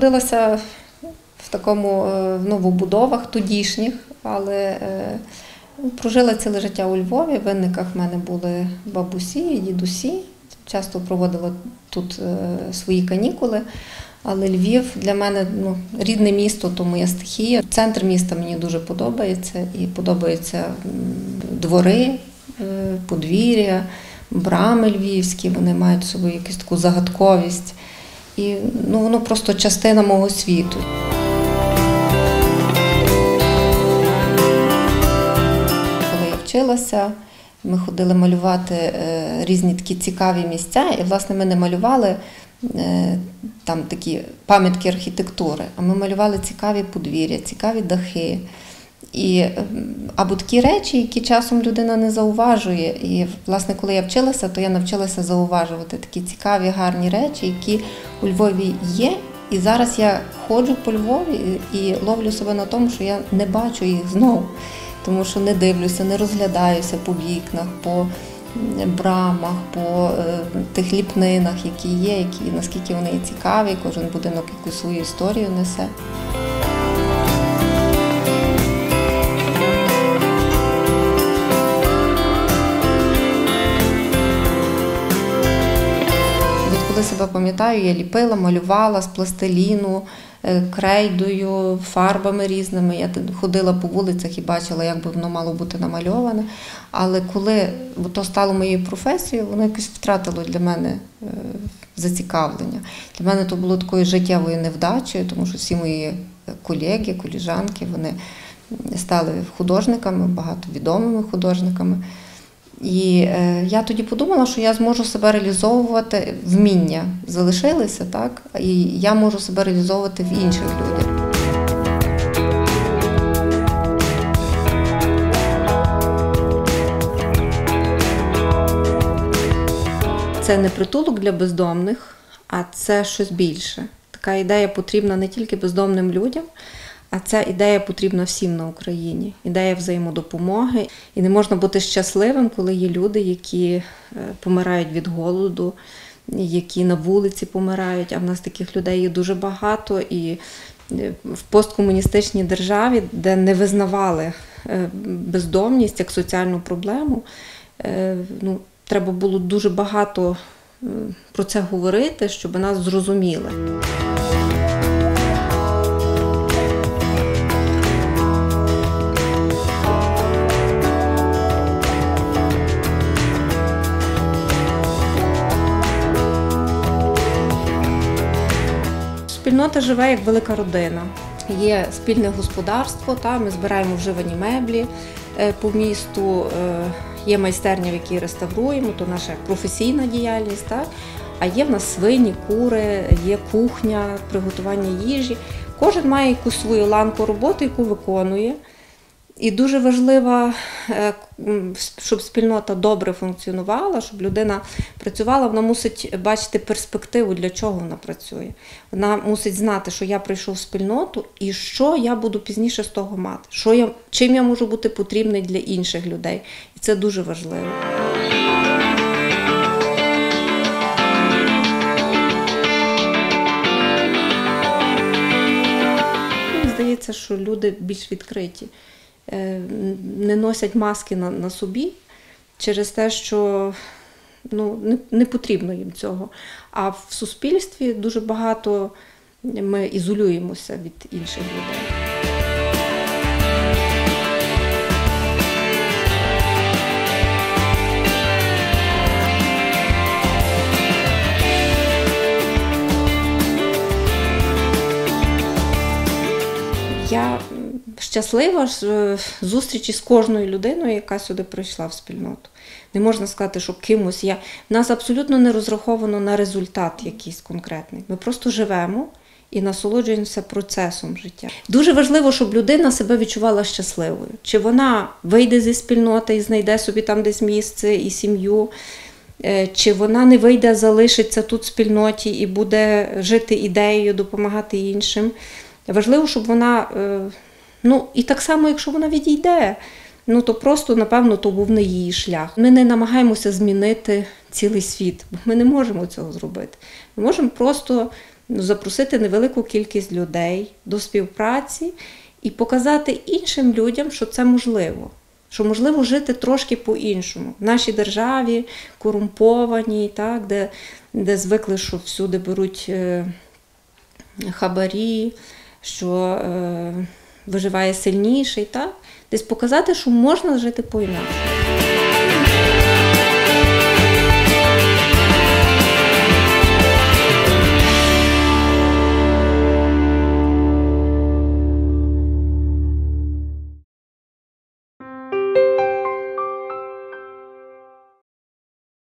народилася в такому е, в новобудовах тодішніх, але е, прожила ціле життя у Львові. В винниках в мене були бабусі дідусі. Часто проводила тут е, свої канікули. Але Львів для мене ну, рідне місто, то моя стихія. Центр міста мені дуже подобається і подобаються двори, подвір'я, брами львівські, вони мають свою якусь таку загадковість. І ну, воно просто частина мого світу. Коли я вчилася, ми ходили малювати е, різні такі цікаві місця, і власне ми не малювали е, там такі пам'ятки архітектури, а ми малювали цікаві подвір'я, цікаві дахи. І, або такі речі, які часом людина не зауважує. І, власне, коли я вчилася, то я навчилася зауважувати такі цікаві, гарні речі, які у Львові є. І зараз я ходжу по Львові і ловлю себе на тому, що я не бачу їх знову, тому що не дивлюся, не розглядаюся по вікнах, по брамах, по е, тих ліпнинах, які є, які наскільки вони цікаві, кожен будинок якусь свою історію несе. Відколи себе пам'ятаю, я ліпила, малювала з пластиліну, е, крейдою, фарбами різними. Я ходила по вулицях і бачила, як би воно мало бути намальоване. Але коли то стало моєю професією, воно якось втратило для мене е, зацікавлення. Для мене то було такою життєвою невдачею, тому що всі мої колеги, коліжанки, вони стали художниками, багато відомими художниками. І е, я тоді подумала, що я зможу себе реалізовувати, вміння залишилися, так? І я можу себе реалізовувати в інших людях. Це не притулок для бездомних, а це щось більше. Така ідея потрібна не тільки бездомним людям, а ця ідея потрібна всім на Україні. Ідея взаємодопомоги. І не можна бути щасливим, коли є люди, які е, помирають від голоду, які на вулиці помирають. А в нас таких людей є дуже багато. І е, в посткомуністичній державі, де не визнавали е, бездомність як соціальну проблему, ну, треба було дуже багато про це говорити, щоб нас зрозуміли. Спільнота живе як велика родина. Є спільне господарство, та, ми збираємо вживані меблі е, по місту, е, є майстерня, в якій реставруємо, то наша професійна діяльність. Та? А є в нас свині, кури, є кухня, приготування їжі. Кожен має якусь свою ланку роботи, яку виконує. І дуже важливо, е, щоб спільнота добре функціонувала, щоб людина працювала, вона мусить бачити перспективу, для чого вона працює. Вона мусить знати, що я прийшов в спільноту і що я буду пізніше з того мати, що я, чим я можу бути потрібний для інших людей. І це дуже важливо. Здається, що люди більш відкриті, не носять маски на, на собі через те, що ну, не, не потрібно їм цього. А в суспільстві дуже багато ми ізолюємося від інших людей. Щаслива е, зустрічі з кожною людиною, яка сюди прийшла в спільноту. Не можна сказати, що кимось я. В нас абсолютно не розраховано на результат якийсь конкретний. Ми просто живемо і насолоджуємося процесом життя. Дуже важливо, щоб людина себе відчувала щасливою. Чи вона вийде зі спільноти і знайде собі там десь місце і сім'ю, е, чи вона не вийде, залишиться тут в спільноті і буде жити ідеєю, допомагати іншим. Важливо, щоб вона, е, ну і так само, якщо вона відійде, ну то просто, напевно, то був не її шлях. Ми не намагаємося змінити цілий світ, бо ми не можемо цього зробити. Ми можемо просто ну, запросити невелику кількість людей до співпраці і показати іншим людям, що це можливо. Що можливо жити трошки по-іншому. В нашій державі корумпованій, так, де, де звикли, що всюди беруть е, хабарі, що е, виживає сильніший, так? десь показати, що можна жити по-інакшому.